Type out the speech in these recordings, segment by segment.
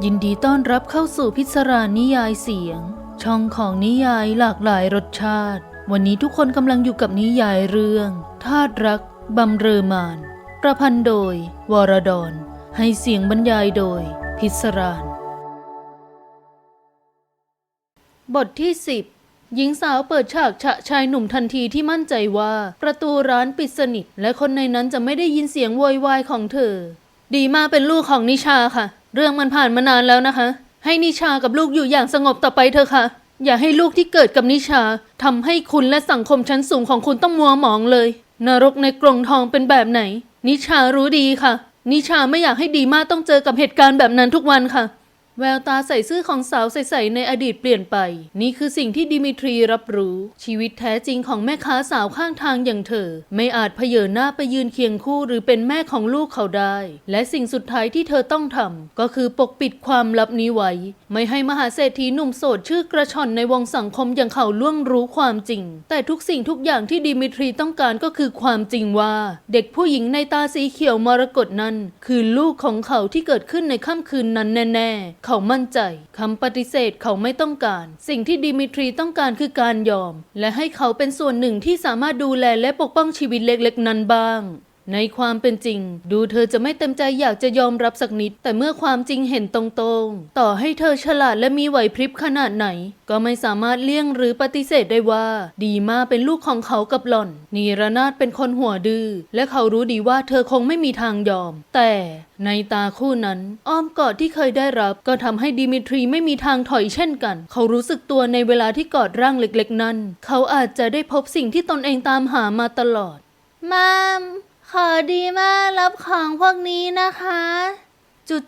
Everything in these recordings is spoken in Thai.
ยินดีต้อนรับเข้าสู่พิศรานิยายเสียง ช่องของนิยายหลากหลายรสชาติ วันนี้ทุกคนกำลังอยู่กับนิยายเรื่องธาตรักบำเรอมาน ประพันธ์โดย วรดรให้เสียงบรรยายโดย พิศราน บทที่ 10 หญิงสาวเปิดฉากฉะชายหนุ่มทันทีที่มั่นใจว่า ประตูร้านปิดสนิท และคนในนั้นจะไม่ได้ยินเสียงโวยวายของเธอ ดีมากเป็นลูกของนิชาค่ะ เรื่องมันผ่านมานานแล้วนะคะ ให้นิชากับลูกอยู่อย่างสงบต่อไปเถอะค่ะ อย่าให้ลูกที่เกิดกับนิชาทำให้คุณและสังคมชั้นสูงของคุณต้องมัวหมองเลย นรกในกรงทองเป็นแบบไหน นิชารู้ดีค่ะ นิชาไม่อยากให้ดีมากต้องเจอกับเหตุการณ์แบบนั้นทุกวันค่ะ แววตาใส่ซื่อของสาวใสๆในอดีตเปลี่ยนไป นี่คือสิ่งที่ดิมิทรีรับรู้ ชีวิตแท้จริงของแม่ค้าสาวข้างทางอย่างเธอ ไม่อาจเผยหน้าไปยืนเคียงคู่หรือเป็นแม่ของลูกเขาได้ และสิ่งสุดท้ายที่เธอต้องทำก็คือปกปิดความลับนี้ไว้ ไม่ให้มหาเศรษฐีหนุ่มโสดชื่อกระชอนในวงสังคมอย่างเขาล่วงรู้ความจริง แต่ทุกสิ่งทุกอย่างที่ดิมิทรีต้องการก็คือความจริงว่า เด็กผู้หญิงในตาสีเขียวมรกตนั้น คือลูกของเขาที่เกิดขึ้นในค่ำคืนนั้นแน่ๆเขามั่นใจคำปฏิเสธเขาไม่ต้องการ สิ่งที่ดิมิทรีต้องการคือการยอม และให้เขาเป็นส่วนหนึ่งที่สามารถดูแลและปกป้องชีวิตเล็กๆ นั้นบ้าง ในความเป็นจริง ดูเธอจะไม่เต็มใจอยากจะยอมรับสักนิด แต่เมื่อความจริงเห็นตรงๆ ต่อให้เธอฉลาดและมีไหวพริบขนาดไหน ก็ไม่สามารถเลี่ยงหรือปฏิเสธได้ว่า ดีมาเป็นลูกของเขากับหล่อน นีรนาถเป็นคนหัวดื้อและเขารู้ดีว่าเธอคงไม่มีทางยอม แต่ในตาคู่นั้น อ้อมกอดที่เคยได้รับ ก็ทำให้ดิมิทรีไม่มีทางถอยเช่นกัน เขารู้สึกตัวในเวลาที่กอดร่างเล็กๆ นั้น เขาอาจจะได้พบสิ่งที่ตนเองตามหามาตลอดมาม ขอดีมากรับของพวกนี้นะคะ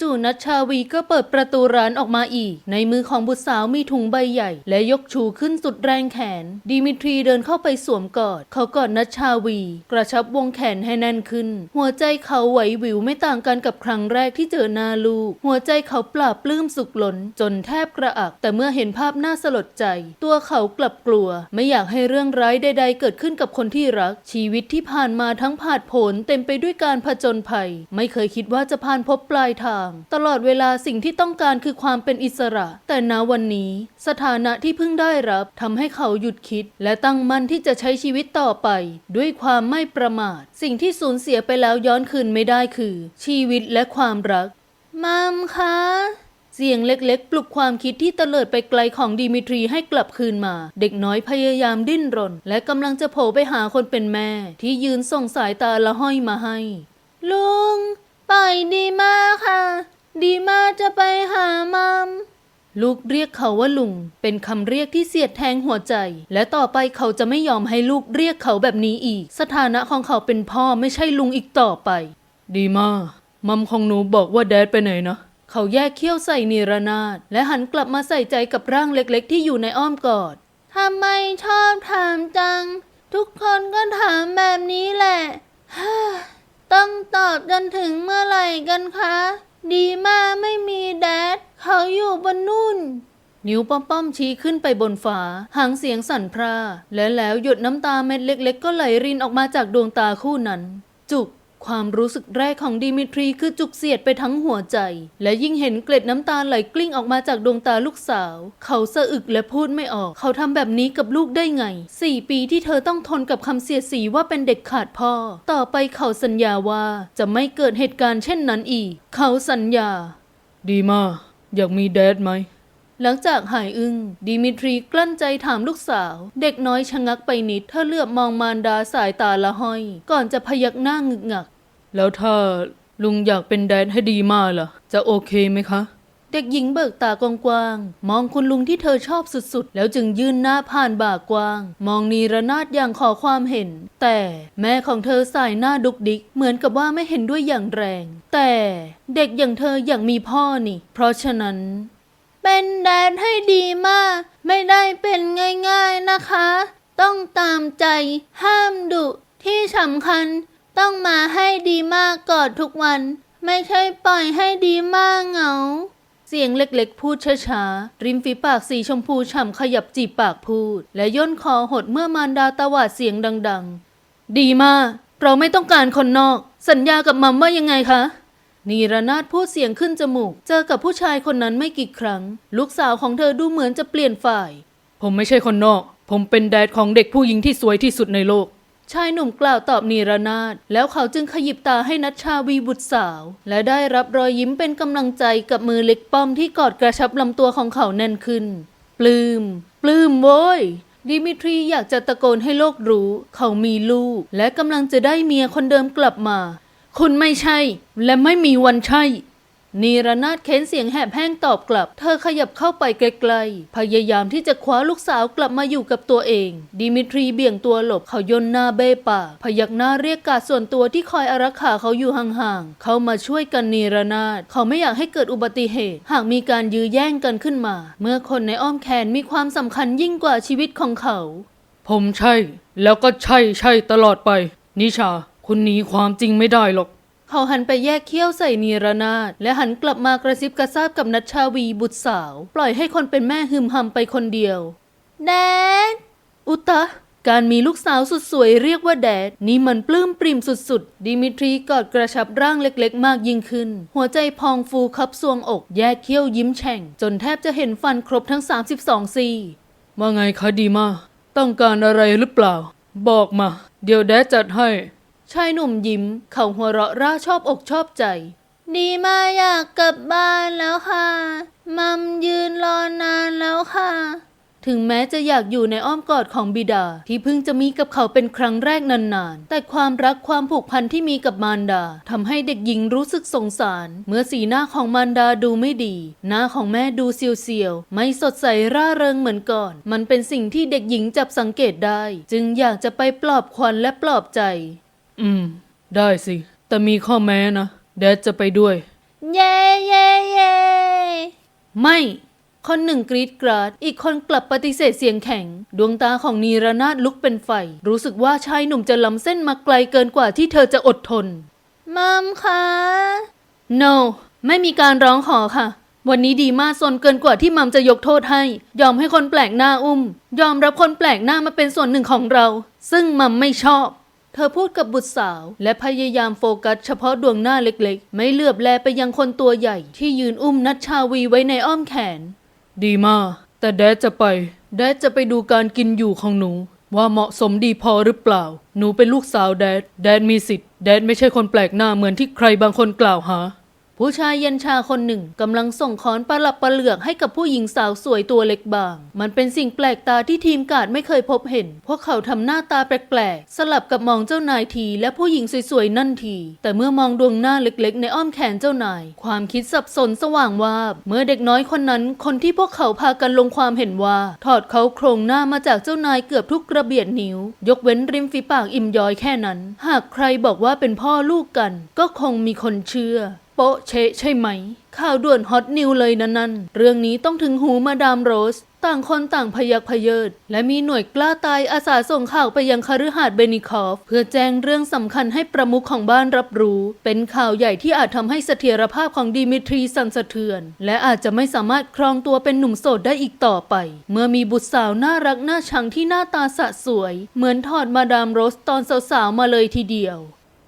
จู่ๆนัชชาวีก็เปิดประตูร้านออกมาอีก ในมือของบุตรสาวมีถุงใบใหญ่ และยกชูขึ้นสุดแรงแขน ดิมิทรีเดินเข้าไปสวมกอด เขากอดนัชชาวี กระชับวงแขนให้แน่นขึ้น หัวใจเขาไหวหวิวไม่ต่างกันกับครั้งแรกที่เจอหน้าลูก หัวใจเขาปราบปลื้มสุขล้น จนแทบกระอัก แต่เมื่อเห็นภาพน่าสลดใจ ตัวเขากลับกลัว ไม่อยากให้เรื่องร้ายใด ๆ เกิดขึ้นกับคนที่รัก ชีวิตที่ผ่านมาทั้งผาดโผนเต็มไปด้วยการผจญภัย ไม่เคยคิดว่าจะผ่านพบปลายทางตลอดเวลาสิ่งที่ต้องการคือความเป็นอิสระ แต่ณวันนี้ สถานะที่เพิ่งได้รับทำให้เขาหยุดคิด และตั้งมั่นที่จะใช้ชีวิตต่อไป ด้วยความไม่ประมาท สิ่งที่สูญเสียไปแล้วย้อนคืนไม่ได้คือ ชีวิตและความรักมามคะเสียงเล็กๆ ปลุกความคิดที่เตลิดไปไกลของดิมิทรีให้กลับคืนมา เด็กน้อยพยายามดิ้นรน และกำลังจะโผล่ไปหาคนเป็นแม่ ที่ยืนส่งสายตาละห้อยมาให้ ลุง ปล่อยดีมากค่ะดีมาก จะไปหามามลูกเรียกเขาว่าลุง เป็นคำเรียกที่เสียดแทงหัวใจ และต่อไปเขาจะไม่ยอมให้ลูกเรียกเขาแบบนี้อีก สถานะของเขาเป็นพ่อไม่ใช่ลุงอีกต่อไป ดีมากมัมของหนูบอกว่าแดดไปไหนนะเขาแยกเขี้ยวใส่นิรนาถและหันกลับมาใส่ใจกับร่างเล็กๆ ที่อยู่ในอ้อมกอดทำไมชอบถามจัง ทุกคนก็ถามแบบนี้แหละฮ่าต้องตอบจนถึงเมื่อไหร่กันคะ ดีมากไม่มีแดด เขาอยู่บนนู่น นิ้วป้อมป้อมชี้ขึ้นไปบนฝาหางเสียงสั่นพร่าและแล้วหยดน้ำตาเม็ดเล็ก ๆ ก็ไหลรินออกมาจากดวงตาคู่นั้น จุก ความรู้สึกแรกของดิมิทรีคือจุกเสียดไปทั้งหัวใจ และยิ่งเห็นเกล็ดน้ำตาไหลกลิ้งออกมาจากดวงตาลูกสาว เขาสะอึกและพูดไม่ออก เขาทำแบบนี้กับลูกได้ไงสี่ปีที่เธอต้องทนกับคำเสียดสีว่าเป็นเด็กขาดพ่อ ต่อไปเขาสัญญาว่าจะไม่เกิดเหตุการณ์เช่นนั้นอีก เขาสัญญา ดีมาอยากมีแดดไหมหลังจากหายอึง้งดิมิทรีกลั้นใจถามลูกสาว เด็กน้อยชะงักไปนิดเธอเลือบมองมารดาสายตาละห้อย ก่อนจะพยักหน้างึกงัก แล้วถ้าลุงอยากเป็นแดนให้ดีมากล่ะ จะโอเคไหมคะ เด็กหญิงเบิกตากว้างๆมองคุณลุงที่เธอชอบสุดๆ แล้วจึงยื่นหน้าผ่านบ่ากว้าง มองนีรนาถอย่างขอความเห็น แต่แม่ของเธอสายหน้าดุกดิก เหมือนกับว่าไม่เห็นด้วยอย่างแรง แต่เด็กอย่างเธออย่างมีพ่อนี่ เพราะฉะนั้น เป็นแดดให้ดีมาก ไม่ได้เป็นง่าย ๆนะคะ ต้องตามใจห้ามดุที่สำคัญ ต้องมาให้ดีมากกอดทุกวัน ไม่ใช่ปล่อยให้ดีมากเหงา เสียงเล็กๆ พูดช้าๆ ริมฝีปากสีชมพูฉ่ำขยับจีบปากพูด และย่นคอหดเมื่อมารดาตวาดเสียงดังๆ ดีมาก เราไม่ต้องการคนนอก สัญญากับมัมว่ายังไงคะนีรนาถพูดเสียงขึ้นจมูก เจอกับผู้ชายคนนั้นไม่กี่ครั้ง ลูกสาวของเธอดูเหมือนจะเปลี่ยนฝ่าย ผมไม่ใช่คนนอก ผมเป็นแดดของเด็กผู้หญิงที่สวยที่สุดในโลก ชายหนุ่มกล่าวตอบนีรนาถแล้วเขาจึงขยิบตาให้นัชชาวีบุตรสาว และได้รับรอยยิ้มเป็นกำลังใจกับมือเล็กป้อมที่กอดกระชับลำตัวของเขาแน่นขึ้น ปลืม้ม ปลื้มโว้ย ดิมิทรีอยากจะตะโกนให้โลกรู้ เขามีลูก และกำลังจะได้เมียคนเดิมกลับมา คุณไม่ใช่ และไม่มีวันใช่ นีรนาถเค้นเสียงแหบแห้งตอบกลับ เธอขยับเข้าไปไกลๆ พยายามที่จะคว้าลูกสาวกลับมาอยู่กับตัวเอง ดิมิทรีเบี่ยงตัวหลบเขาย่นหน้าเบ้ปากพยักหน้าเรียกกาดส่วนตัวที่คอยอารักขาเขาอยู่ห่างๆ เขามาช่วยกันนีรนาถเขาไม่อยากให้เกิดอุบัติเหตุ หากมีการยื้อแย่งกันขึ้นมา เมื่อคนในอ้อมแขนมีความสำคัญยิ่งกว่าชีวิตของเขา ผมใช่ แล้วก็ใช่ใช่ตลอดไป นิชา คุณหนีความจริงไม่ได้หรอก เขาหันไปแยกเขี้ยวใส่นีรนาถและหันกลับมากระซิบกระซาบกับนัชชาวีบุตรสาว ปล่อยให้คนเป็นแม่หึมหำไปคนเดียว แดด อุตะ การมีลูกสาวสุดสวยเรียกว่าแดด นี่มันปลื้มปริ่มสุดๆ ดิมิทรีกอดกระชับร่างเล็กๆ มากยิ่งขึ้น หัวใจพองฟูคับซวงอก แยกเขี้ยวยิ้มแฉ่ง จนแทบจะเห็นฟันครบทั้ง 32ซี่ว่าไงคะดีมา ต้องการอะไรหรือเปล่า บอกมา เดี๋ยวแดดจัดให้ ชายหนุ่มยิ้ม เขาหัวเราะร่าชอบอกชอบใจ ดีมาอยากกลับบ้านแล้วค่ะ มัมยืนรอนานแล้วค่ะ ถึงแม้จะอยากอยู่ในอ้อมกอดของบิดา ที่เพิ่งจะมีกับเขาเป็นครั้งแรกนานๆ แต่ความรักความผูกพันที่มีกับมารดาทำให้เด็กหญิงรู้สึกสงสาร เมื่อสีหน้าของมารดาดูไม่ดี หน้าของแม่ดูเซียวๆ ไม่สดใสร่าเริงเหมือนก่อน มันเป็นสิ่งที่เด็กหญิงจับสังเกตได้ จึงอยากจะไปปลอบขวัญและปลอบใจ อืม ได้สิ แต่มีข้อแม้นะ แดดจะไปด้วย เย่เย่เย่ไม่ คนหนึ่งกรีดกราด อีกคนกลับปฏิเสธเสียงแข็ง ดวงตาของนีรนาถลุกเป็นไฟ รู้สึกว่าชายหนุ่มจะล้ำเส้นมาไกลเกินกว่าที่เธอจะอดทน มัมคะ no ไม่มีการร้องขอค่ะ วันนี้ดีมากซนเกินกว่าที่มัมจะยกโทษให้ ยอมให้คนแปลกหน้าอุ้ม ยอมรับคนแปลกหน้ามาเป็นส่วนหนึ่งของเรา ซึ่งมัมไม่ชอบ เธอพูดกับบุตรสาว และพยายามโฟกัสเฉพาะดวงหน้าเล็กๆ ไม่เหลือบแลไปยังคนตัวใหญ่ที่ยืนอุ้มนัชชาวีไว้ในอ้อมแขน ดีมาก แต่แดดจะไป แดดจะไปดูการกินอยู่ของหนู ว่าเหมาะสมดีพอหรือเปล่า หนูเป็นลูกสาวแดด แดดมีสิทธิ์ แดดไม่ใช่คนแปลกหน้าเหมือนที่ใครบางคนกล่าวหา ผู้ชายเย็นชาคนหนึ่งกำลังส่งค้อนประหลับประเหลือกให้กับผู้หญิงสาวสวยตัวเล็กบาง มันเป็นสิ่งแปลกตาที่ทีมกาดไม่เคยพบเห็น พวกเขาทำหน้าตาแปลกๆ สลับกับมองเจ้านายทีและผู้หญิงสวยๆ นั่นที แต่เมื่อมองดวงหน้าเล็กๆ ในอ้อมแขนเจ้านาย ความคิดสับสนสว่างวาบ เมื่อเด็กน้อยคนนั้นคนที่พวกเขาพากันลงความเห็นว่า ถอดเขาโครงหน้ามาจากเจ้านายเกือบทุกกระเบียดนิ้ว ยกเว้นริมฝีปากอิ่มย้อยแค่นั้น หากใครบอกว่าเป็นพ่อลูกกัน ก็คงมีคนเชื่อ โปะเชะใช่ไหม ข่าวด่วนฮอตนิวเลยนะนั่นเรื่องนี้ต้องถึงหูมาดามโรส ต่างคนต่างพยักพเยิด และมีหน่วยกล้าตายอาสาส่งข่าวไปยังคฤหาสน์เบนิคอฟ เพื่อแจ้งเรื่องสำคัญให้ประมุขของบ้านรับรู้ เป็นข่าวใหญ่ที่อาจทำให้เสถียรภาพของดิมิทรีสั่นสะเทือน และอาจจะไม่สามารถครองตัวเป็นหนุ่มโสดได้อีกต่อไป เมื่อมีบุตรสาวน่ารักน่าชังที่หน้าตาสะสวย เหมือนถอดมาดามโรสตอนสาวๆมาเลยทีเดียว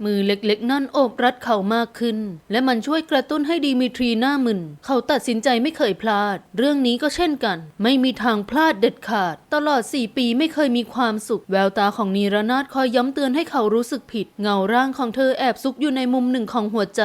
มือเล็กๆ นั่นโอบรัดเขามากขึ้น และมันช่วยกระตุ้นให้ดีมิทรีหน้ามึน เขาตัดสินใจไม่เคยพลาด เรื่องนี้ก็เช่นกัน ไม่มีทางพลาดเด็ดขาด ตลอด 4 ปีไม่เคยมีความสุข แววตาของนีรนาถคอยย้ำเตือนให้เขารู้สึกผิด เงาร่างของเธอแอบซุกอยู่ในมุมหนึ่งของหัวใจ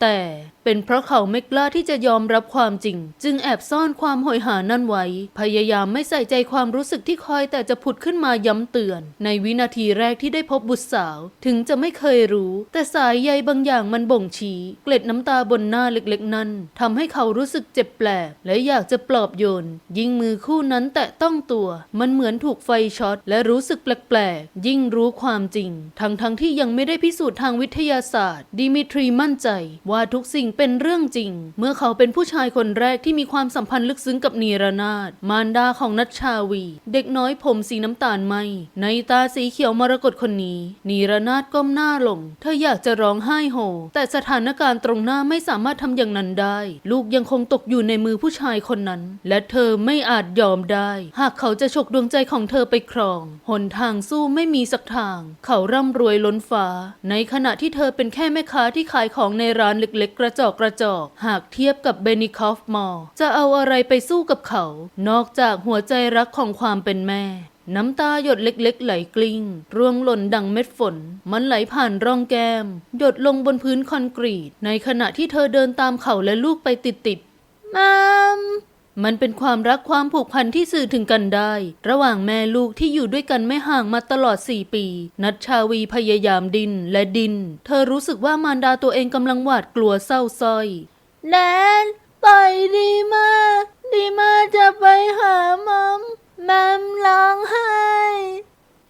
แต่เป็นเพราะเขาไม่กล้าที่จะยอมรับความจริง จึงแอบซ่อนความโหยหานั่นไว้ พยายามไม่ใส่ใจความรู้สึกที่คอยแต่จะผุดขึ้นมาย้ำเตือน ในวินาทีแรกที่ได้พบบุตรสาว ถึงจะไม่เคยรู้ แต่สายใยบางอย่างมันบ่งชี้ เกล็ดน้ำตาบนหน้าเล็กๆ นั้นทำให้เขารู้สึกเจ็บแปลกและอยากจะปลอบโยน ยิ่งมือคู่นั้นแตะต้องตัว มันเหมือนถูกไฟช็อต และรู้สึกแปลกๆยิ่งรู้ความจริง ทั้งๆทที่ยังไม่ได้พิสูจน์ทางวิทยาศาสตร์ ดิมิทรีมั่นใจว่าทุกสิ่งเป็นเรื่องจริง เมื่อเขาเป็นผู้ชายคนแรกที่มีความสัมพันธ์ลึกซึ้งกับนีรนาถมารดาของนัชชาวี เด็กน้อยผมสีน้ำตาลไหมในตาสีเขียวมรกตคนนี้ นีรนาถก้มหน้าลง เธออยากจะร้องไห้โฮแต่สถานการณ์ตรงหน้าไม่สามารถทำอย่างนั้นได้ ลูกยังคงตกอยู่ในมือผู้ชายคนนั้น และเธอไม่อาจยอมได้ หากเขาจะฉกดวงใจของเธอไปครอง หนทางสู้ไม่มีสักทาง เขาร่ำรวยล้นฟ้า ในขณะที่เธอเป็นแค่แม่ค้าที่ขายของในร้านเล็กๆ กระจอกกระจอก หากเทียบกับเบนิคอฟมอจะเอาอะไรไปสู้กับเขา นอกจากหัวใจรักของความเป็นแม่ น้ำตาหยดเล็กๆ ไหลกลิ้ง ร่วงหล่นดังเม็ดฝน มันไหลผ่านร่องแก้ม หยดลงบนพื้นคอนกรีต ในขณะที่เธอเดินตามเขาและลูกไปติดๆมัม มันเป็นความรักความผูกพันที่สื่อถึงกันได้ ระหว่างแม่ลูกที่อยู่ด้วยกันไม่ห่างมาตลอด 4 ปี นัชชาวีพยายามดินและดิน เธอรู้สึกว่ามารดาตัวเองกำลังหวาดกลัวเศร้าสร้อยแดนปล่อยดีมาดีมาจะไปหามัมมัมร้องไห้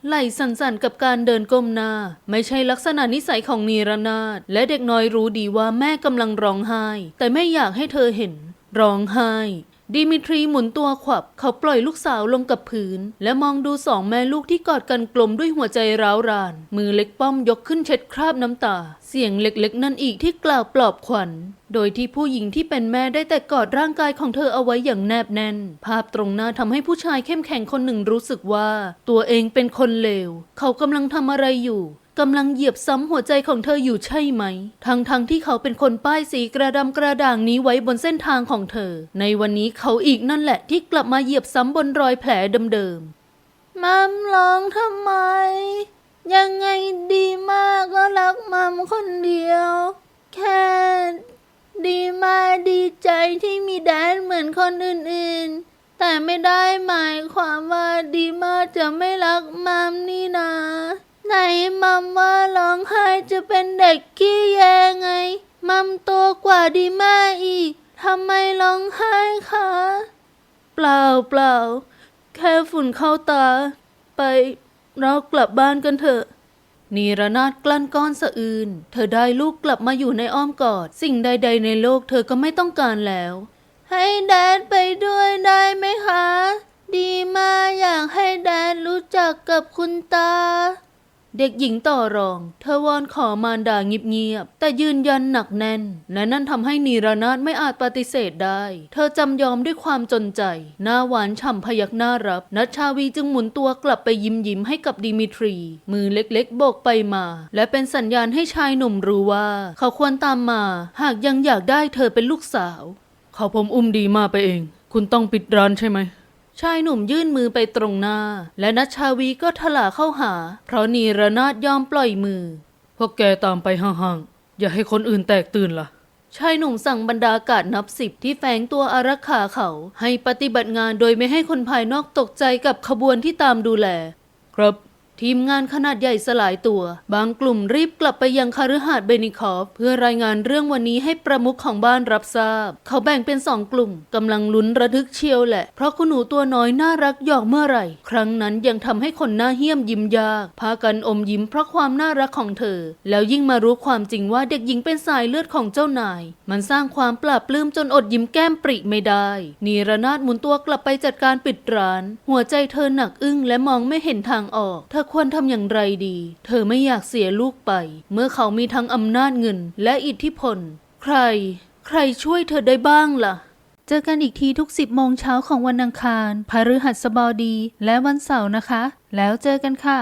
ไหลสั่นๆกับการเดินก้มหน้า ไม่ใช่ลักษณะนิสัยของนีรนาถและเด็กน้อยรู้ดีว่าแม่กำลังร้องไห้ แต่ไม่อยากให้เธอเห็น ร้องไห้ ดิมิทรีหมุนตัวขวับ เขาปล่อยลูกสาวลงกับพื้น และมองดูสองแม่ลูกที่กอดกันกลมด้วยหัวใจร้าวราน มือเล็กป้อมยกขึ้นเช็ดคราบน้ำตา เสียงเล็กๆ นั่นอีกที่กล่าวปลอบขวัญ โดยที่ผู้หญิงที่เป็นแม่ได้แต่กอดร่างกายของเธอเอาไว้อย่างแนบแน่น ภาพตรงหน้าทำให้ผู้ชายเข้มแข็งคนหนึ่งรู้สึกว่า ตัวเองเป็นคนเลว เขากำลังทำอะไรอยู่ กำลังเหยียบซ้ำหัวใจของเธออยู่ใช่ไหม ทั้งๆทที่เขาเป็นคนป้ายสีกระดำกระด่างนี้ไว้บนเส้นทางของเธอ ในวันนี้เขาอีกนั่นแหละที่กลับมาเหยียบซ้ำบนรอยแผลเดิมๆ มัมร้องทำไม ยังไงดีมากก็รักมัมคนเดียว แค่ดีมากดีใจที่มีแดนเหมือนคนอื่นๆ แต่ไม่ได้หมายความว่าดีมากจะไม่รักมัมนี่นา ไหนมัมว่าร้องไห้จะเป็นเด็กขี้แยไง มัมโตกว่าดีมาอีกทำไมร้องไห้คะ เปล่าเปล่า แค่ฝุ่นเข้าตา ไปเรากลับบ้านกันเถอะนีรนาถกลั้นก้อนสะอื้นเธอได้ลูกกลับมาอยู่ในอ้อมกอด สิ่งใด ๆ ในโลกเธอก็ไม่ต้องการแล้ว ให้แดดไปด้วยได้ไหมคะ ดีมาอยากให้แดดรู้จักกับคุณตา เด็กหญิงต่อรอง เธอวอนขอมารดาเงียบๆแต่ยืนยันหนักแน่น และนั่นทำให้นีรนาถไม่อาจปฏิเสธได้ เธอจำยอมด้วยความจนใจ หน้าหวานฉ่ำพยักหน้ารับ นัชชาวีจึงหมุนตัวกลับไปยิ้มยิ้มให้กับดิมิทรี มือเล็กๆโบกไปมา และเป็นสัญญาณให้ชายหนุ่มรู้ว่า เขาควรตามมา หากยังอยากได้เธอเป็นลูกสาว เขาผมอุ้มดีมาไปเอง คุณต้องปิดร้านใช่ไหม ชายหนุ่มยื่นมือไปตรงหน้า และนัชชาวีก็ถลาเข้าหา เพราะนีรนาถยอมปล่อยมือ พวกแกตามไปห่างๆ อย่าให้คนอื่นแตกตื่นล่ะ ชายหนุ่มสั่งบรรดากาศนับสิบที่แฝงตัวอารักขาเขา ให้ปฏิบัติงานโดยไม่ให้คนภายนอกตกใจกับขบวนที่ตามดูแล ครับ ทีมงานขนาดใหญ่สลายตัว บางกลุ่มรีบกลับไปยังคาฤหาสน์เบนิคอฟ เพื่อรายงานเรื่องวันนี้ให้ประมุขของบ้านรับทราบ เขาแบ่งเป็นสองกลุ่มกำลังลุ้นระทึกเชียวแหละ เพราะคุณหนูตัวน้อยน่ารักหยอกเมื่อไหร่ ครั้งนั้นยังทำให้คนหน้าเหี้ยมยิ้มยาก พากันอมยิ้มเพราะความน่ารักของเธอ แล้วยิ่งมารู้ความจริงว่าเด็กหญิงเป็นสายเลือดของเจ้านาย มันสร้างความปลาบปลื้มจนอดยิ้มแก้มปริไม่ได้ นีรนาถหมุนตัวกลับไปจัดการปิดร้าน หัวใจเธอหนักอึ้งและมองไม่เห็นทางออก เธอควรทำอย่างไรดี เธอไม่อยากเสียลูกไป เมื่อเขามีทั้งอำนาจเงินและอิทธิพล ใคร ใครช่วยเธอได้บ้างล่ะ เจอกันอีกทีทุกสิบโมงเช้าของวันอังคาร พฤหัสบดี และวันเสาร์นะคะ แล้วเจอกันค่ะ